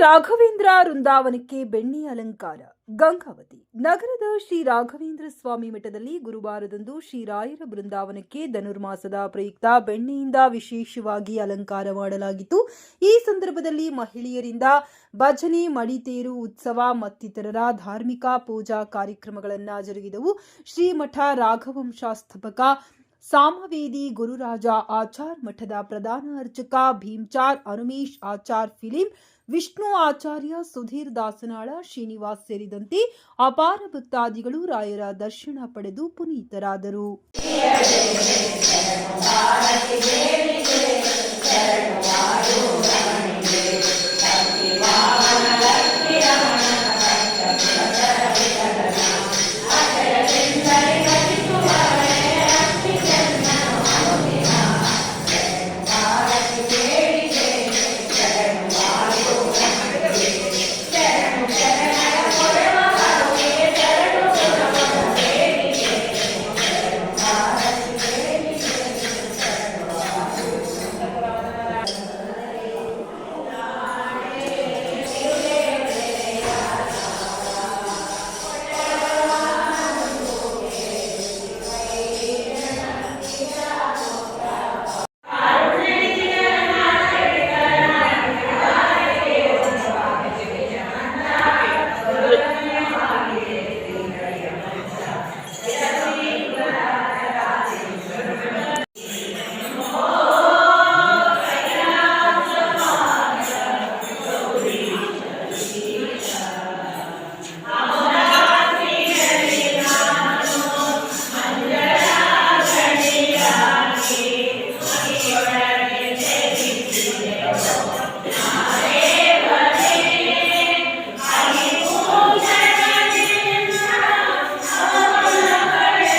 ರಾಘವೇಂದ್ರ ವೃಂದಾವನಕ್ಕೆ ಬೆಣ್ಣಿ ಅಲಂಕಾರ. ಗಂಗಾವತಿ. ನಗರದ ಶ್ರೀ ರಾಘವೇಂದ್ರ ಸ್ವಾಮಿ ಮಠದಲ್ಲಿ ಗುರುವಾರದಂದು ಶ್ರೀರಾಯರ ಬೃಂದಾವನಕ್ಕೆ ಧನುರ್ಮಾಸದ ಪ್ರಯುಕ್ತ ಬೆಣ್ಣೆಯಿಂದ ವಿಶೇಷವಾಗಿ ಅಲಂಕಾರ ಮಾಡಲಾಗಿತ್ತು. ಈ ಸಂದರ್ಭದಲ್ಲಿ ಮಹಿಳೆಯರಿಂದ ಭಜನೆ, ಮಡಿತೇರು ಉತ್ಸವ ಮತ್ತಿತರರ ಧಾರ್ಮಿಕ ಪೂಜಾ ಕಾರ್ಯಕ್ರಮಗಳನ್ನು ಜರುಗಿದವು. ಶ್ರೀಮಠ ರಾಘವಂಶಾಸ್ಥಾಪಕ ಸಾಮವೇದಿ ಗುರುರಾಜ ಆಚಾರ್ ಮಠದ ಪ್ರಧಾನ ಅರ್ಚಕ ಭೀಮ್ಚಾರ್ ಅನುಮೇಶ್ ಆಚಾರ್ ಫಿಲಿಂ, ವಿಷ್ಣು ಆಚಾರ್ಯ ಸುಧೀರ್ ದಾಸನಾಳ ಶ್ರೀನಿವಾಸ್ ಸೇರಿದಂತೆ ಅಪಾರ ಭಕ್ತಾದಿಗಳು ರಾಯರ ದರ್ಶನ ಪಡೆದು ಪುನೀತರಾದರು.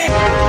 Hey!